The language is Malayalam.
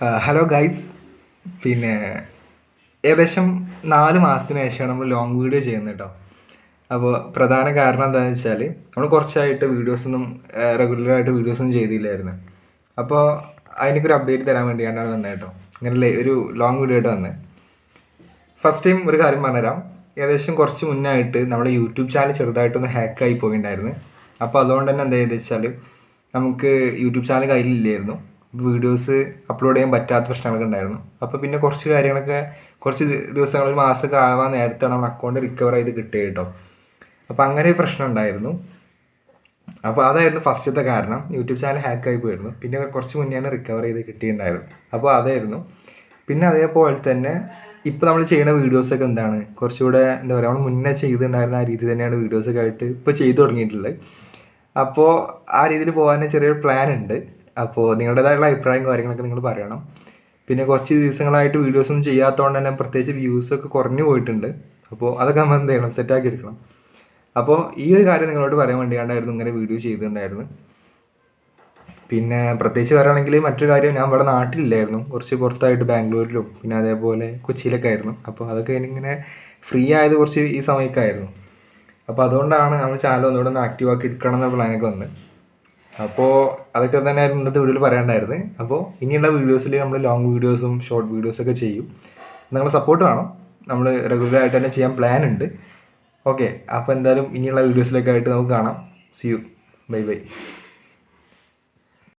Hello guys. പിന്നെ ഏകദേശം നാല് മാസത്തിന് ശേഷമാണ് നമ്മൾ ലോങ് വീഡിയോ ചെയ്യുന്നത് കേട്ടോ അപ്പോൾ പ്രധാന കാരണം എന്താണെന്ന് വെച്ചാൽ നമ്മൾ കുറച്ചായിട്ട് വീഡിയോസൊന്നും റെഗുലറായിട്ട് വീഡിയോസൊന്നും ചെയ്തില്ലായിരുന്നു. അപ്പോൾ അതിനൊക്കെ ഒരു അപ്ഡേറ്റ് തരാൻ വേണ്ടിയാണ് വന്നത് കേട്ടോ ഇങ്ങനെ ഒരു ലോങ് വീഡിയോ ആയിട്ട് വന്നത് ഫസ്റ്റ് ടൈം ഒരു കാര്യം പറഞ്ഞുതരാം. ഏകദേശം കുറച്ച് മുന്നായിട്ട് നമ്മുടെ യൂട്യൂബ് ചാനൽ ചെറുതായിട്ടൊന്ന് ഹാക്കായി പോയിണ്ടായിരുന്നു. അപ്പോൾ അതുകൊണ്ട് തന്നെ എന്താ ചെയ്തെന്ന് വെച്ചാൽ നമുക്ക് യൂട്യൂബ് ചാനൽ കയ്യിലില്ലായിരുന്നു. വീഡിയോസ് അപ്ലോഡ് ചെയ്യാൻ പറ്റാത്ത പ്രശ്നങ്ങളൊക്കെ ഉണ്ടായിരുന്നു. അപ്പോൾ പിന്നെ കുറച്ച് കാര്യങ്ങളൊക്കെ കുറച്ച് ദിവസങ്ങൾ ഒരു മാസമൊക്കെ ആവാൻ നേരത്താണ് നമ്മൾ അക്കൗണ്ട് റിക്കവർ ചെയ്ത് കിട്ടിയത് കേട്ടോ. അപ്പോൾ അങ്ങനെ ഒരു പ്രശ്നം ഉണ്ടായിരുന്നു. അപ്പോൾ അതായിരുന്നു ഫസ്റ്റത്തെ കാരണം. യൂട്യൂബ് ചാനൽ ഹാക്ക് ആയി പോയിരുന്നു. പിന്നെ കുറച്ച് മുന്നെയാണ് റിക്കവർ ചെയ്ത് കിട്ടിയിട്ടുണ്ടായിരുന്നു അപ്പോൾ അതായിരുന്നു. പിന്നെ അതേപോലെ തന്നെ ഇപ്പോൾ നമ്മൾ ചെയ്യുന്ന വീഡിയോസൊക്കെ എന്താണ്? കുറച്ചുകൂടെ എന്താ പറയുക നമ്മൾ മുന്നേ ചെയ്തിട്ടുണ്ടായിരുന്ന ആ രീതി തന്നെയാണ് വീഡിയോസൊക്കെ ആയിട്ട് ഇപ്പോൾ ചെയ്തു തുടങ്ങിയിട്ടുള്ളത്. അപ്പോൾ ആ രീതിയിൽ പോകാൻ ചെറിയൊരു പ്ലാൻ ഉണ്ട്. അപ്പോൾ നിങ്ങളുടേതായുള്ള അഭിപ്രായം കാര്യങ്ങളൊക്കെ നിങ്ങൾ പറയണം. പിന്നെ കുറച്ച് ദിവസങ്ങളായിട്ട് വീഡിയോസ് ഒന്നും ചെയ്യാത്തതുകൊണ്ട് തന്നെ പ്രത്യേകിച്ച് വ്യൂസൊക്കെ കുറഞ്ഞു പോയിട്ടുണ്ട്. അപ്പോൾ അതൊക്കെ നമ്മൾ എന്ത് ചെയ്യണം? സെറ്റാക്കി എടുക്കണം. അപ്പോൾ ഈ ഒരു കാര്യം നിങ്ങളോട് പറയാൻ വേണ്ടിയാണ്ടായിരുന്നു ഇങ്ങനെ വീഡിയോ ചെയ്തിട്ടുണ്ടായിരുന്നു പിന്നെ പ്രത്യേകിച്ച് പറയുകയാണെങ്കിൽ മറ്റൊരു കാര്യം ഞാൻ ഇവിടെ നാട്ടിലില്ലായിരുന്നു. കുറച്ച് പുറത്തായിട്ട് ബാംഗ്ലൂരിലും പിന്നെ അതേപോലെ കൊച്ചിയിലൊക്കെ ആയിരുന്നു. അപ്പോൾ അതൊക്കെ എനിക്കിങ്ങനെ ഫ്രീ ആയത് കുറച്ച് ഈ സമയക്കായിരുന്നു അപ്പോൾ അതുകൊണ്ടാണ് നമ്മൾ ചാനൽ ഒന്നുകൂടെ ഒന്ന് ആക്റ്റീവ് ആക്കി എടുക്കണം എന്ന പ്ലാനൊക്കെ വന്നത്. അപ്പോൾ അതൊക്കെ തന്നെ ആയിരുന്നു ഇന്നത്തെ വീഡിയോയിൽ പറയാനുണ്ടായിരുന്നത് അപ്പോൾ ഇനിയുള്ള വീഡിയോസിൽ നമ്മൾ ലോങ് വീഡിയോസും ഷോർട്ട് വീഡിയോസൊക്കെ ചെയ്യും. നിങ്ങളുടെ സപ്പോർട്ട് വേണം. നമ്മൾ റെഗുലറായിട്ട് തന്നെ ചെയ്യാൻ പ്ലാൻ ഉണ്ട്. ഓക്കെ അപ്പോൾ എന്തായാലും ഇനിയുള്ള വീഡിയോസിലൊക്കെ ആയിട്ട് നമുക്ക് കാണാം. C U bye bye